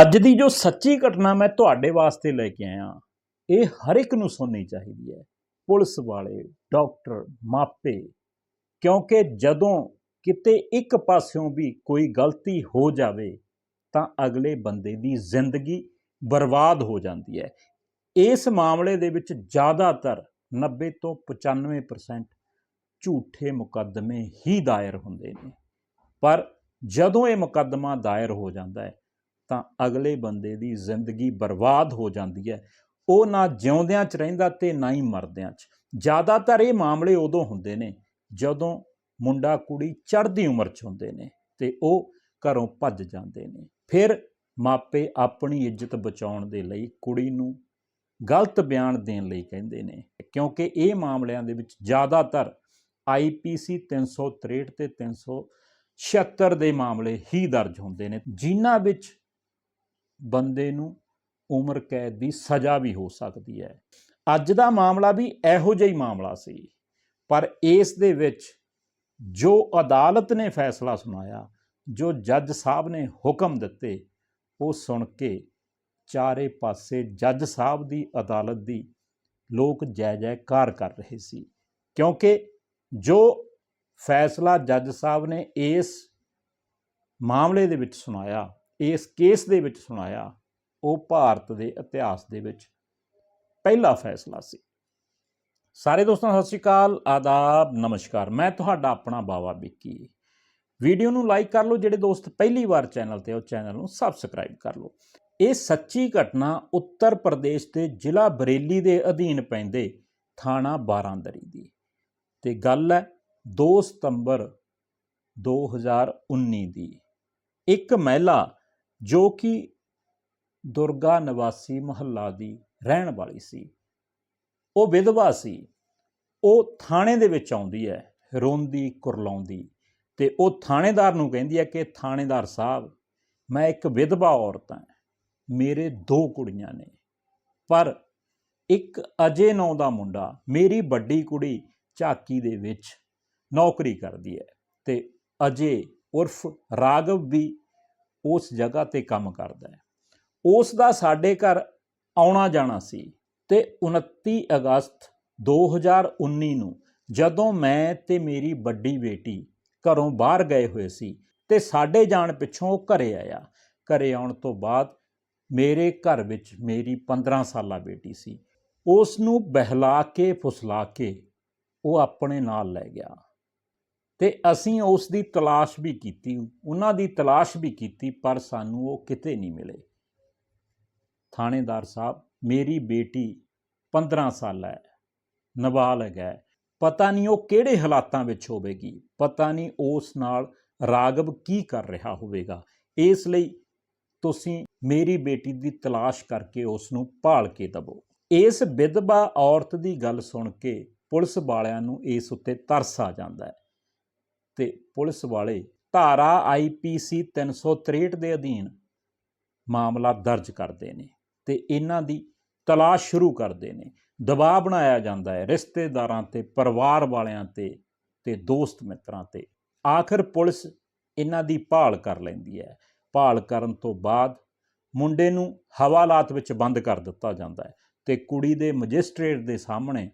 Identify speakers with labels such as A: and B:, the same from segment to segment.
A: ਅੱਜ ਦੀ ਜੋ ਸੱਚੀ ਘਟਨਾ ਮੈਂ ਤੁਹਾਡੇ ਵਾਸਤੇ ਲੈ ਕੇ ਆਇਆ, ਇਹ ਹਰ ਇੱਕ ਨੂੰ ਸੁਣਨੀ ਚਾਹੀਦੀ ਹੈ। ਪੁਲਿਸ ਵਾਲੇ, ਡਾਕਟਰ, ਮਾਪੇ, ਕਿਉਂਕਿ ਜਦੋਂ ਕਿਤੇ ਇੱਕ ਪਾਸਿਓਂ ਵੀ ਕੋਈ ਗਲਤੀ ਹੋ ਜਾਵੇ, ਤਾਂ ਅਗਲੇ ਬੰਦੇ ਦੀ ਜ਼ਿੰਦਗੀ ਬਰਬਾਦ ਹੋ ਜਾਂਦੀ ਹੈ। ਇਸ ਮਾਮਲੇ ਦੇ ਵਿੱਚ ਜ਼ਿਆਦਾਤਰ 90 ਤੋਂ 95% ਝੂਠੇ ਮੁਕੱਦਮੇ ਹੀ ਦਾਇਰ ਹੁੰਦੇ ਨੇ। ਪਰ ਜਦੋਂ ਇਹ ਮੁਕੱਦਮਾ ਦਾਇਰ ਹੋ ਜਾਂਦਾ ਹੈ ਤਾਂ ਅਗਲੇ ਬੰਦੇ ਦੀ ਜ਼ਿੰਦਗੀ ਬਰਬਾਦ ਹੋ ਜਾਂਦੀ ਹੈ। ਉਹ ਨਾ ਜਿਉਂਦਿਆਂ 'ਚ ਰਹਿੰਦਾ ਤੇ ਨਾ ਹੀ ਮਰਦਿਆਂ 'ਚ। ਜ਼ਿਆਦਾਤਰ ਇਹ ਮਾਮਲੇ ਉਦੋਂ ਹੁੰਦੇ ਨੇ ਜਦੋਂ ਮੁੰਡਾ ਕੁੜੀ ਚੜ੍ਹਦੀ ਉਮਰ 'ਚ ਹੁੰਦੇ ਨੇ ਤੇ ਉਹ ਘਰੋਂ ਭੱਜ ਜਾਂਦੇ ਨੇ। ਫਿਰ ਮਾਪੇ ਆਪਣੀ ਇੱਜ਼ਤ ਬਚਾਉਣ ਦੇ ਲਈ ਕੁੜੀ ਨੂੰ ਗਲਤ ਬਿਆਨ ਦੇਣ ਲਈ ਕਹਿੰਦੇ ਨੇ ਕਿਉਂਕਿ ਇਹ ਮਾਮਲਿਆਂ ਦੇ ਵਿੱਚ ਜ਼ਿਆਦਾਤਰ ਆਈਪੀਸੀ 363 ਤੇ 376 ਦੇ ਮਾਮਲੇ ਹੀ ਦਰਜ ਹੁੰਦੇ ਨੇ। ਜਿਨ੍ਹਾਂ ਵਿੱਚ ਬੰਦੇ ਨੂੰ ਉਮਰ ਕੈਦ ਦੀ ਸਜ਼ਾ ਵੀ ਹੋ ਸਕਦੀ ਹੈ। ਅੱਜ ਦਾ ਮਾਮਲਾ ਵੀ ਇਹੋ ਜਿਹਾ ਹੀ ਮਾਮਲਾ ਸੀ, ਪਰ ਇਸ ਦੇ ਵਿੱਚ ਜੋ ਅਦਾਲਤ ਨੇ ਫੈਸਲਾ ਸੁਣਾਇਆ, ਜੋ ਜੱਜ ਸਾਹਿਬ ਨੇ ਹੁਕਮ ਦਿੱਤੇ, ਉਹ ਸੁਣ ਕੇ ਚਾਰੇ ਪਾਸੇ ਜੱਜ ਸਾਹਿਬ ਦੀ ਅਦਾਲਤ ਦੀ ਲੋਕ ਜੈ ਜੈਕਾਰ ਕਰ ਰਹੇ ਸੀ, ਕਿਉਂਕਿ ਜੋ ਫੈਸਲਾ ਜੱਜ ਸਾਹਿਬ ਨੇ ਇਸ ਮਾਮਲੇ ਦੇ ਵਿੱਚ ਸੁਣਾਇਆ ਇਸ ਕੇਸ ਦੇ ਵਿੱਚ ਸੁਣਾਇਆ, ਉਹ ਭਾਰਤ ਦੇ ਇਤਿਹਾਸ ਦੇ ਵਿੱਚ ਪਹਿਲਾ ਫੈਸਲਾ ਸੀ। ਸਾਰੇ ਦੋਸਤਾਂ, ਸਤਿ ਸ਼੍ਰੀ ਅਕਾਲ, ਆਦਾਬ, ਨਮਸਕਾਰ। ਮੈਂ ਤੁਹਾਡਾ ਆਪਣਾ ਬਾਵਾ ਵਿੱਕੀ। ਵੀਡੀਓ ਨੂੰ ਲਾਈਕ ਕਰ ਲਓ, ਜਿਹੜੇ ਦੋਸਤ ਪਹਿਲੀ ਵਾਰ ਚੈਨਲ ਤੇ ਉਹ ਚੈਨਲ ਨੂੰ ਸਬਸਕ੍ਰਾਈਬ ਕਰ ਲਓ। ਇਹ ਸੱਚੀ ਘਟਨਾ ਉੱਤਰ ਪ੍ਰਦੇਸ਼ ਦੇ ਜ਼ਿਲ੍ਹਾ ਬਰੇਲੀ ਦੇ ਅਧੀਨ ਪੈਂਦੇ ਥਾਣਾ ਬਾਰਾਂਦਰੀ ਦੀ। ਤੇ ਗੱਲ ਹੈ 2 ਸਤੰਬਰ 2019 ਦੀ। ਇੱਕ ਮਹਿਲਾ ਜੋ ਕਿ ਦੁਰਗਾ ਨਿਵਾਸੀ ਮੁਹੱਲਾ ਦੀ ਰਹਿਣ ਵਾਲੀ ਸੀ। ਉਹ ਵਿਧਵਾ ਸੀ। ਉਹ ਥਾਣੇ ਦੇ ਵਿੱਚ ਆਉਂਦੀ ਹੈ, ਰੋਂਦੀ, ਕੁਰਲਾਉਂਦੀ ਤੇ ਉਹ ਥਾਣੇਦਾਰ ਨੂੰ ਕਹਿੰਦੀ ਹੈ ਕਿ ਥਾਣੇਦਾਰ ਸਾਹਿਬ, ਮੈਂ ਇੱਕ ਵਿਧਵਾ ਔਰਤ ਹਾਂ, ਮੇਰੇ ਦੋ ਕੁੜੀਆਂ ਨੇ, ਪਰ ਇੱਕ ਅਜੇ ਨੌ ਦਾ ਮੁੰਡਾ ਮੇਰੀ ਵੱਡੀ ਕੁੜੀ ਝਾਕੀ ਦੇ ਵਿੱਚ ਨੌਕਰੀ ਕਰਦੀ ਹੈ ਤੇ ਅਜੇ ਉਰਫ ਰਾਗਵ ਵੀ ਉਸ ਜਗ੍ਹਾ ਤੇ ਕੰਮ ਕਰਦਾ ਹੈ। ਉਸ ਦਾ ਸਾਡੇ ਘਰ ਆਉਣਾ ਜਾਣਾ ਸੀ ਤੇ 29 ਅਗਸਤ 2019 ਨੂੰ ਜਦੋਂ ਮੈਂ ਤੇ ਮੇਰੀ ਵੱਡੀ ਬੇਟੀ ਘਰੋਂ ਬਾਹਰ ਗਏ ਹੋਏ ਸੀ ਤੇ ਸਾਡੇ ਜਾਣ ਪਿੱਛੋਂ ਉਹ ਘਰੇ ਆਇਆ। ਘਰੇ ਆਉਣ ਤੋਂ ਬਾਅਦ ਮੇਰੇ ਘਰ ਵਿੱਚ ਮੇਰੀ 15 ਸਾਲਾ ਬੇਟੀ ਸੀ। ਉਸ ਨੂੰ ਬਹਿਲਾ ਕੇ, ਫੁਸਲਾ ਕੇ ਉਹ ਆਪਣੇ ਨਾਲ ਲੈ ਗਿਆ। ਤੇ ਅਸੀਂ ਉਸ ਦੀ ਤਲਾਸ਼ ਵੀ ਕੀਤੀ, ਉਹਨਾਂ ਦੀ ਤਲਾਸ਼ ਵੀ ਕੀਤੀ, ਪਰ ਸਾਨੂੰ ਉਹ ਕਿਤੇ ਨਹੀਂ ਮਿਲੇ। ਥਾਣੇਦਾਰ ਸਾਹਿਬ, ਮੇਰੀ ਬੇਟੀ 15 ਸਾਲ ਹੈ, ਨਾਬਾਲਗ ਹੈ। ਪਤਾ ਨਹੀਂ ਉਹ ਕਿਹੜੇ ਹਾਲਾਤਾਂ ਵਿੱਚ ਹੋਵੇਗੀ, ਪਤਾ ਨਹੀਂ ਉਸ ਨਾਲ ਰਾਗਵ ਕੀ ਕਰ ਰਿਹਾ ਹੋਵੇਗਾ। ਇਸ ਲਈ ਤੁਸੀਂ ਮੇਰੀ ਬੇਟੀ ਦੀ ਤਲਾਸ਼ ਕਰਕੇ ਉਸ ਨੂੰ ਭਾਲ ਕੇ ਦਵੋ। ਇਸ ਵਿਧਵਾ ਔਰਤ ਦੀ ਗੱਲ ਸੁਣ ਕੇ ਪੁਲਿਸ ਵਾਲਿਆਂ ਨੂੰ ਇਸ ਉੱਤੇ ਤਰਸ ਆ ਜਾਂਦਾ ਹੈ। ਤੇ ਪੁਲਿਸ ਵਾਲੇ ਧਾਰਾ ਆਈਪੀਸੀ 363 ਦੇ ਅਧੀਨ ਮਾਮਲਾ ਦਰਜ ਕਰਦੇ ਨੇ ਤੇ ਇਹਨਾਂ ਦੀ ਤਲਾਸ਼ ਸ਼ੁਰੂ ਕਰਦੇ ਨੇ। ਦਬਾਅ ਬਣਾਇਆ ਜਾਂਦਾ ਹੈ ਰਿਸ਼ਤੇਦਾਰਾਂ ਤੇ, ਪਰਿਵਾਰ ਵਾਲਿਆਂ ਤੇ ਤੇ ਦੋਸਤ ਮਿੱਤਰਾਂ ਤੇ। ਆਖਰ ਪੁਲਿਸ ਇਹਨਾਂ ਦੀ ਭਾਲ ਕਰ ਲੈਂਦੀ ਹੈ। ਭਾਲ ਕਰਨ ਤੋਂ ਬਾਅਦ ਮੁੰਡੇ ਨੂੰ ਹਵਾਲਾਤ ਵਿੱਚ ਬੰਦ ਕਰ ਦਿੱਤਾ ਜਾਂਦਾ ਹੈ ਤੇ ਕੁੜੀ ਦੇ ਮੈਜਿਸਟ੍ਰੇਟ ਦੇ ਸਾਹਮਣੇ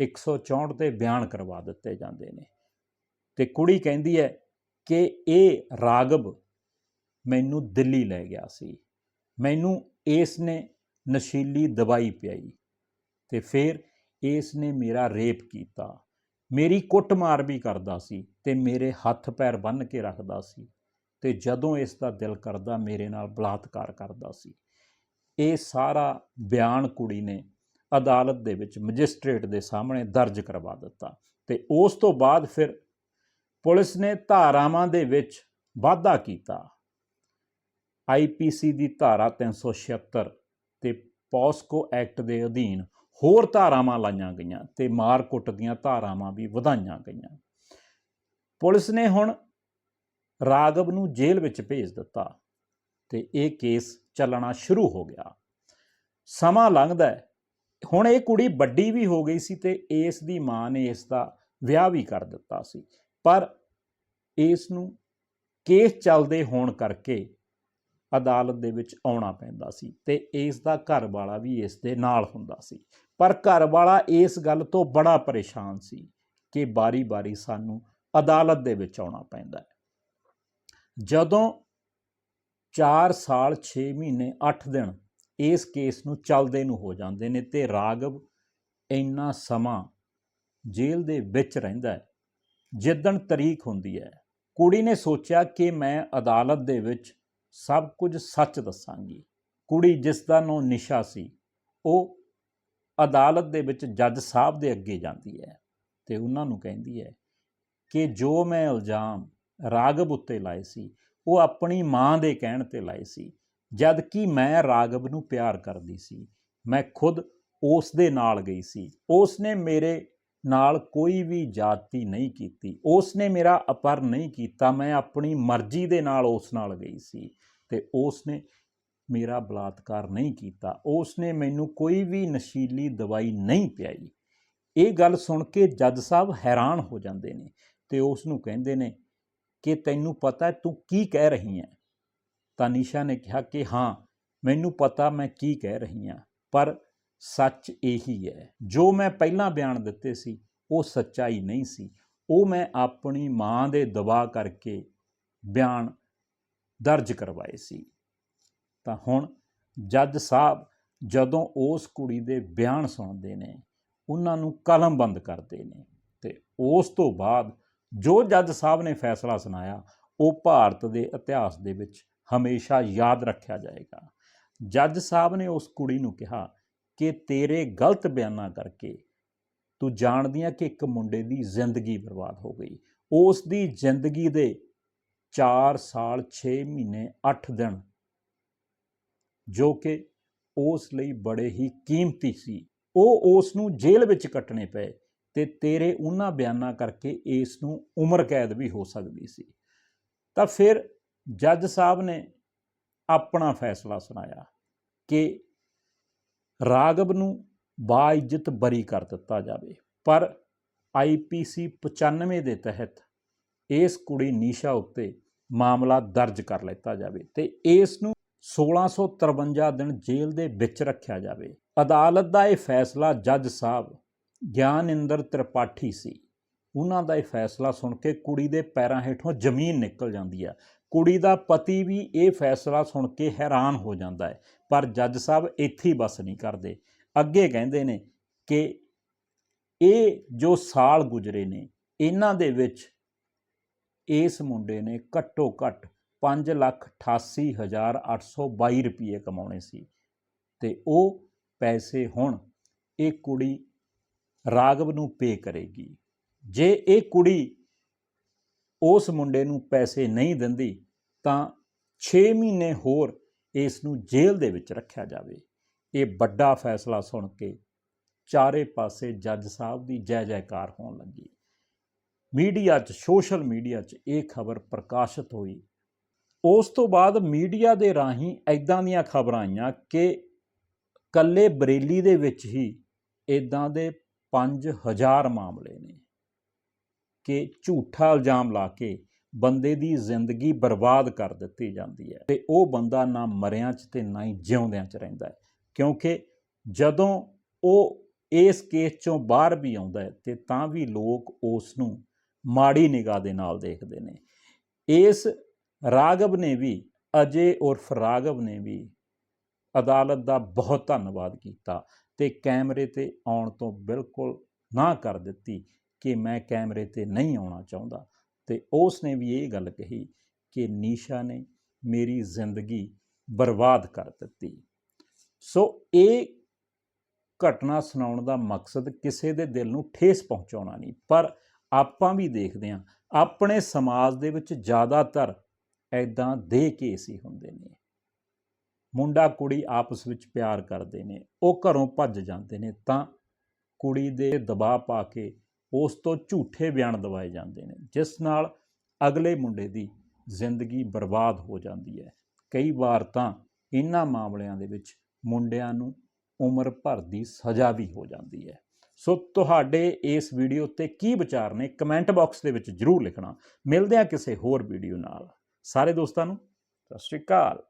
A: 164 ਤੇ ਬਿਆਨ ਕਰਵਾ ਦਿੱਤੇ ਜਾਂਦੇ ਨੇ। ਤੇ ਕੁੜੀ ਕਹਿੰਦੀ ਹੈ ਕਿ ਇਹ ਰਾਗਵ ਮੈਨੂੰ ਦਿੱਲੀ ਲੈ ਗਿਆ ਸੀ। ਮੈਨੂੰ ਇਸ ਨੇ ਨਸ਼ੀਲੀ ਦਵਾਈ ਪਿਆਈ ਤੇ ਫਿਰ ਇਸ ਨੇ ਮੇਰਾ ਰੇਪ ਕੀਤਾ। ਮੇਰੀ ਕੁੱਟਮਾਰ ਵੀ ਕਰਦਾ ਸੀ ਤੇ ਮੇਰੇ ਹੱਥ ਪੈਰ ਬੰਨ੍ਹ ਕੇ ਰੱਖਦਾ ਸੀ ਤੇ ਜਦੋਂ ਇਸ ਦਾ ਦਿਲ ਕਰਦਾ ਮੇਰੇ ਨਾਲ ਬਲਾਤਕਾਰ ਕਰਦਾ ਸੀ। ਇਹ ਸਾਰਾ ਬਿਆਨ ਕੁੜੀ ਨੇ ਅਦਾਲਤ ਦੇ ਵਿੱਚ ਮੈਜਿਸਟ੍ਰੇਟ ਦੇ ਸਾਹਮਣੇ ਦਰਜ ਕਰਵਾ ਦਿੱਤਾ ਤੇ ਉਸ ਤੋਂ ਬਾਅਦ ਫਿਰ ਪੁਲਿਸ ਨੇ ਧਾਰਾਵਾਂ ਦੇ ਵਿੱਚ ਵਾਧਾ ਕੀਤਾ। ਆਈਪੀਸੀ ਦੀ ਧਾਰਾ 376 ਤੇ ਪੋਸਕੋ ਐਕਟ ਦੇ ਅਧੀਨ ਹੋਰ ਧਾਰਾਵਾਂ ਲਾਈਆਂ ਗਈਆਂ ਤੇ ਮਾਰ-ਕੁੱਟ ਦੀਆਂ ਧਾਰਾਵਾਂ ਵੀ ਵਧਾਈਆਂ ਗਈਆਂ। ਪੁਲਿਸ ਨੇ ਹੁਣ ਰਾਗਵ ਨੂੰ ਜੇਲ੍ਹ ਵਿੱਚ ਭੇਜ ਦਿੱਤਾ ਤੇ ਇਹ ਕੇਸ ਚੱਲਣਾ ਸ਼ੁਰੂ ਹੋ ਗਿਆ। ਸਮਾਂ ਲੰਘਦਾ ਹੁਣ ਇਹ ਕੁੜੀ ਵੱਡੀ ਵੀ ਹੋ ਗਈ ਸੀ ਤੇ ਇਸ ਦੀ ਮਾਂ ਨੇ ਇਸ ਦਾ ਵਿਆਹ ਵੀ ਕਰ ਦਿੱਤਾ ਸੀ। ਪਰ ਇਸ ਨੂੰ ਕੇਸ ਚੱਲਦੇ ਹੋਣ ਕਰਕੇ ਅਦਾਲਤ ਦੇ ਵਿੱਚ ਆਉਣਾ ਪੈਂਦਾ ਸੀ ਤੇ ਇਸ ਦਾ ਘਰ ਵਾਲਾ ਵੀ ਇਸ ਦੇ ਨਾਲ ਹੁੰਦਾ ਸੀ। ਪਰ ਘਰ ਵਾਲਾ ਇਸ ਗੱਲ ਤੋਂ ਬੜਾ ਪਰੇਸ਼ਾਨ ਸੀ ਕਿ ਬਾਰੀ-ਬਾਰੀ ਸਾਨੂੰ ਅਦਾਲਤ ਦੇ ਵਿੱਚ ਆਉਣਾ ਪੈਂਦਾ ਹੈ। ਜਦੋਂ 4 ਸਾਲ 6 ਮਹੀਨੇ 8 ਦਿਨ ਇਸ ਕੇਸ ਨੂੰ ਚੱਲਦੇ ਨੂੰ ਹੋ ਜਾਂਦੇ ਨੇ ਤੇ ਰਾਗਵ ਇੰਨਾ ਸਮਾਂ ਜੇਲ੍ਹ ਦੇ ਵਿੱਚ ਰਹਿੰਦਾ ਹੈ ਜਿੱਦਣ ਤਰੀਕ ਹੁੰਦੀ ਹੈ, ਕੁੜੀ ਨੇ ਸੋਚਿਆ ਕਿ ਮੈਂ ਅਦਾਲਤ ਦੇ ਵਿੱਚ ਸਭ ਕੁਝ ਸੱਚ ਦੱਸਾਂਗੀ। ਕੁੜੀ ਜਿਸ ਦਾ ਨਾਂ ਨਿਸ਼ਾ ਸੀ, ਉਹ ਅਦਾਲਤ ਦੇ ਵਿੱਚ ਜੱਜ ਸਾਹਿਬ ਦੇ ਅੱਗੇ ਜਾਂਦੀ ਹੈ ਤੇ ਉਹਨਾਂ ਨੂੰ ਕਹਿੰਦੀ ਹੈ ਕਿ ਜੋ ਮੈਂ ਇਲਜ਼ਾਮ ਰਾਗਵ ਉੱਤੇ ਲਾਏ ਸੀ, ਉਹ ਆਪਣੀ ਮਾਂ ਦੇ ਕਹਿਣ ਤੇ ਲਾਏ ਸੀ, ਜਦ ਕਿ ਮੈਂ ਰਾਗਵ ਨੂੰ ਪਿਆਰ ਕਰਦੀ ਸੀ। ਮੈਂ ਖੁਦ ਉਸ ਦੇ ਨਾਲ ਗਈ ਸੀ। ਉਸ ਨੇ ਮੇਰੇ ਨਾਲ ਕੋਈ ਵੀ ਜਾਤੀ ਨਹੀਂ ਕੀਤੀ। ਉਸ ਨੇ ਮੇਰਾ ਅਪਰ ਨਹੀਂ ਕੀਤਾ। ਮੈਂ ਆਪਣੀ ਮਰਜ਼ੀ ਦੇ ਨਾਲ ਉਸ ਨਾਲ ਗਈ ਸੀ ਤੇ ਉਸ ਨੇ ਮੇਰਾ ਬਲਾਤਕਾਰ ਨਹੀਂ ਕੀਤਾ। ਉਸ ਨੇ ਮੈਨੂੰ ਕੋਈ ਵੀ ਨਸ਼ੀਲੀ ਦਵਾਈ ਨਹੀਂ ਪਿਆਈ। ਇਹ ਗੱਲ ਸੁਣ ਕੇ ਜੱਜ ਸਾਹਿਬ ਹੈਰਾਨ ਹੋ ਜਾਂਦੇ ਨੇ ਤੇ ਉਸ ਨੂੰ ਕਹਿੰਦੇ ਨੇ ਕਿ ਤੈਨੂੰ ਪਤਾ ਤੂੰ ਕੀ ਕਹਿ ਰਹੀ ਹੈ? ਤਾਂ ਨਿਸ਼ਾ ਨੇ ਕਿਹਾ ਕਿ ਹਾਂ, ਮੈਨੂੰ ਪਤਾ ਮੈਂ ਕੀ ਕਹਿ ਰਹੀ ਹਾਂ, ਪਰ ਸੱਚ ਇਹੀ ਹੈ। ਜੋ ਮੈਂ ਪਹਿਲਾਂ ਬਿਆਨ ਦਿੱਤੇ ਸੀ, ਉਹ ਸੱਚਾਈ ਨਹੀਂ ਸੀ। ਉਹ ਮੈਂ ਆਪਣੀ ਮਾਂ ਦੇ ਦਬਾਅ ਕਰਕੇ ਬਿਆਨ ਦਰਜ ਕਰਵਾਏ ਸੀ। ਤਾਂ ਹੁਣ ਜੱਜ ਸਾਹਿਬ ਜਦੋਂ ਉਸ ਕੁੜੀ ਦੇ ਬਿਆਨ ਸੁਣਦੇ ਨੇ, ਉਹਨਾਂ ਨੂੰ ਕਲਮ ਬੰਦ ਕਰਦੇ ਨੇ ਤੇ ਉਸ ਤੋਂ ਬਾਅਦ ਜੋ ਜੱਜ ਸਾਹਿਬ ਨੇ ਫੈਸਲਾ ਸੁਣਾਇਆ, ਉਹ ਭਾਰਤ ਦੇ ਇਤਿਹਾਸ ਦੇ ਵਿੱਚ ਹਮੇਸ਼ਾ ਯਾਦ ਰੱਖਿਆ ਜਾਏਗਾ। ਜੱਜ ਸਾਹਿਬ ਨੇ ਉਸ ਕੁੜੀ ਨੂੰ ਕਿਹਾ ਕਿ ਤੇਰੇ ਗਲਤ ਬਿਆਨਾਂ ਕਰਕੇ ਤੂੰ ਜਾਣਦੀ ਆ ਕਿ ਇੱਕ ਮੁੰਡੇ ਦੀ ਜ਼ਿੰਦਗੀ ਬਰਬਾਦ ਹੋ ਗਈ। ਉਸ ਦੀ ਜ਼ਿੰਦਗੀ ਦੇ 4 ਸਾਲ 6 ਮਹੀਨੇ 8 ਦਿਨ ਜੋ ਕਿ ਉਸ ਲਈ ਬੜੇ ਹੀ ਕੀਮਤੀ ਸੀ। ਉਹ ਉਸ ਨੂੰ ਜੇਲ੍ਹ ਵਿੱਚ ਕੱਟਣੇ ਪਏ ਤੇ ਤੇਰੇ ਉਹਨਾਂ ਬਿਆਨਾਂ ਕਰਕੇ ਇਸ ਨੂੰ ਉਮਰ ਕੈਦ ਵੀ ਹੋ ਸਕਦੀ ਸੀ। ਤਾਂ ਫਿਰ ਜੱਜ ਸਾਹਿਬ ਨੇ ਆਪਣਾ ਫੈਸਲਾ ਸੁਣਾਇਆ ਕਿ ਰਾਗਵ ਨੂੰ ਬਾਇਜ਼ਤ ਬਰੀ ਕਰ ਦਿੱਤਾ ਜਾਵੇ। ਪਰ ਆਈਪੀਸੀ 95 ਦੇ ਤਹਿਤ ਇਸ ਕੁੜੀ ਨੀਸ਼ਾ ਉੱਤੇ ਮਾਮਲਾ ਦਰਜ ਕਰ ਲਿੱਤਾ ਜਾਵੇ ਤੇ ਇਸ ਨੂੰ 1653 ਦਿਨ ਜੇਲ੍ਹ ਦੇ ਵਿੱਚ ਰੱਖਿਆ ਜਾਵੇ। ਅਦਾਲਤ ਦਾ ਇਹ ਫੈਸਲਾ ਜੱਜ ਸਾਹਿਬ ਗਿਆਨਿੰਦਰ ਤ੍ਰਿਪਾਠੀ ਸੀ। ਉਹਨਾਂ ਦਾ ਇਹ ਫੈਸਲਾ ਸੁਣ ਕੇ ਕੁੜੀ ਦੇ ਪੈਰਾਂ ਹੇਠੋਂ ਜ਼ਮੀਨ ਨਿਕਲ ਜਾਂਦੀ ਆ। ਕੁੜੀ ਦਾ ਪਤੀ ਵੀ ਇਹ ਫੈਸਲਾ ਸੁਣ ਕੇ ਹੈਰਾਨ ਹੋ ਜਾਂਦਾ ਹੈ ਪਰ ਜੱਜ ਸਾਹਿਬ ਇੱਥੇ ਹੀ ਬਸ ਨਹੀਂ ਕਰਦੇ। ਅੱਗੇ ਕਹਿੰਦੇ ਨੇ ਕਿ ਇਹ ਜੋ ਸਾਲ ਗੁਜ਼ਰੇ ਨੇ, ਇਹਨਾਂ ਦੇ ਵਿੱਚ ਇਸ ਮੁੰਡੇ ਨੇ ਘੱਟੋ ਘੱਟ 588822 ਰੁਪਏ ਕਮਾਉਣੇ ਸੀ ਤੇ ਉਹ ਪੈਸੇ ਹੁਣ ਇਹ ਕੁੜੀ ਰਾਗਵ ਨੂੰ ਪੇ ਕਰੇਗੀ। ਜੇ ਇਹ ਕੁੜੀ ਉਸ ਮੁੰਡੇ ਨੂੰ ਪੈਸੇ ਨਹੀਂ ਦਿੰਦੀ ਤਾਂ 6 ਮਹੀਨੇ ਹੋਰ ਇਸ ਨੂੰ ਜੇਲ੍ਹ ਦੇ ਵਿੱਚ ਰੱਖਿਆ ਜਾਵੇ। ਇਹ ਵੱਡਾ ਫੈਸਲਾ ਸੁਣ ਕੇ ਚਾਰੇ ਪਾਸੇ ਜੱਜ ਸਾਹਿਬ ਦੀ ਜੈ ਜੈਕਾਰ ਹੋਣ ਲੱਗੀ। ਮੀਡੀਆ 'ਚ, ਸੋਸ਼ਲ ਮੀਡੀਆ 'ਚ ਇਹ ਖਬਰ ਪ੍ਰਕਾਸ਼ਿਤ ਹੋਈ। ਉਸ ਤੋਂ ਬਾਅਦ ਮੀਡੀਆ ਦੇ ਰਾਹੀਂ ਐਦਾਂ ਦੀਆਂ ਖਬਰਾਂ ਆਈਆਂ ਕਿ ਕੱਲੇ ਬਰੇਲੀ ਦੇ ਵਿੱਚ ਹੀ ਇਦਾਂ ਦੇ 5000 ਮਾਮਲੇ ਨੇ ਕਿ ਝੂਠਾ ਇਲਜ਼ਾਮ ਲਾ ਕੇ ਬੰਦੇ ਦੀ ਜ਼ਿੰਦਗੀ ਬਰਬਾਦ ਕਰ ਦਿੱਤੀ ਜਾਂਦੀ ਹੈ ਤੇ ਉਹ ਬੰਦਾ ਨਾ ਮਰਿਆਂ 'ਚ ਤੇ ਨਾ ਹੀ ਜਿਉਂਦਿਆਂ 'ਚ ਰਹਿੰਦਾ ਹੈ। ਕਿਉਂਕਿ ਜਦੋਂ ਉਹ ਇਸ ਕੇਸ 'ਚੋਂ ਬਾਹਰ ਵੀ ਆਉਂਦਾ ਹੈ ਤੇ ਤਾਂ ਵੀ ਲੋਕ ਉਸ ਨੂੰ ਮਾੜੀ ਨਿਗਾਹ ਦੇ ਨਾਲ ਦੇਖਦੇ ਨੇ। ਇਸ ਰਾਗਵ ਨੇ ਵੀ, ਅਜੇ ਉਰਫ ਰਾਗਵ ਨੇ ਵੀ ਅਦਾਲਤ ਦਾ ਬਹੁਤ ਧੰਨਵਾਦ ਕੀਤਾ ਤੇ ਕੈਮਰੇ ਤੇ ਆਉਣ ਤੋਂ ਬਿਲਕੁਲ ਨਾ ਕਰ ਦਿੱਤੀ ਕਿ ਮੈਂ ਕੈਮਰੇ ਤੇ ਨਹੀਂ ਆਉਣਾ ਚਾਹੁੰਦਾ। ਤੇ ਉਸ ਨੇ ਵੀ ਇਹ ਗੱਲ ਕਹੀ ਕਿ ਨੀਸ਼ਾ ਨੇ ਮੇਰੀ ਜ਼ਿੰਦਗੀ ਬਰਬਾਦ ਕਰ ਦਿੱਤੀ। ਸੋ ਇਹ ਘਟਨਾ ਸੁਣਾਉਣ ਦਾ ਮਕਸਦ ਕਿਸੇ ਦੇ ਦਿਲ ਨੂੰ ਠੇਸ ਪਹੁੰਚਾਉਣਾ ਨਹੀਂ, ਪਰ ਆਪਾਂ ਵੀ ਦੇਖਦੇ ਹਾਂ, ਆਪਣੇ ਸਮਾਜ ਦੇ ਵਿੱਚ ਜ਼ਿਆਦਾਤਰ ਐਦਾਂ ਦੇ ਕੇਸ ਹੀ ਹੁੰਦੇ ਨੇ। ਮੁੰਡਾ ਕੁੜੀ ਆਪਸ ਵਿੱਚ ਪਿਆਰ ਕਰਦੇ ਨੇ, ਉਹ ਘਰੋਂ ਭੱਜ ਜਾਂਦੇ ਨੇ ਤਾਂ ਕੁੜੀ ਦੇ ਦਬਾਅ ਪਾ ਕੇ ਉਸ ਤੋਂ ਝੂਠੇ ਬਿਆਨ ਦਵਾਏ ਜਾਂਦੇ ਨੇ, ਜਿਸ ਨਾਲ ਅਗਲੇ ਮੁੰਡੇ ਦੀ ਜ਼ਿੰਦਗੀ ਬਰਬਾਦ ਹੋ ਜਾਂਦੀ ਹੈ। ਕਈ ਵਾਰ ਤਾਂ ਇਹਨਾਂ ਮਾਮਲਿਆਂ ਦੇ ਵਿੱਚ ਮੁੰਡਿਆਂ ਨੂੰ ਉਮਰ ਭਰ ਦੀ ਸਜ਼ਾ ਵੀ ਹੋ ਜਾਂਦੀ ਹੈ। ਸੋ ਤੁਹਾਡੇ ਇਸ ਵੀਡੀਓ ਤੇ ਕੀ ਵਿਚਾਰ ਨੇ, ਕਮੈਂਟ ਬਾਕਸ ਦੇ ਵਿੱਚ ਜਰੂਰ ਲਿਖਣਾ। ਮਿਲਦੇ ਹਾਂ ਕਿਸੇ ਹੋਰ ਵੀਡੀਓ ਨਾਲ। ਸਾਰੇ ਦੋਸਤਾਂ ਨੂੰ ਸਤਿ ਸ਼੍ਰੀ ਅਕਾਲ।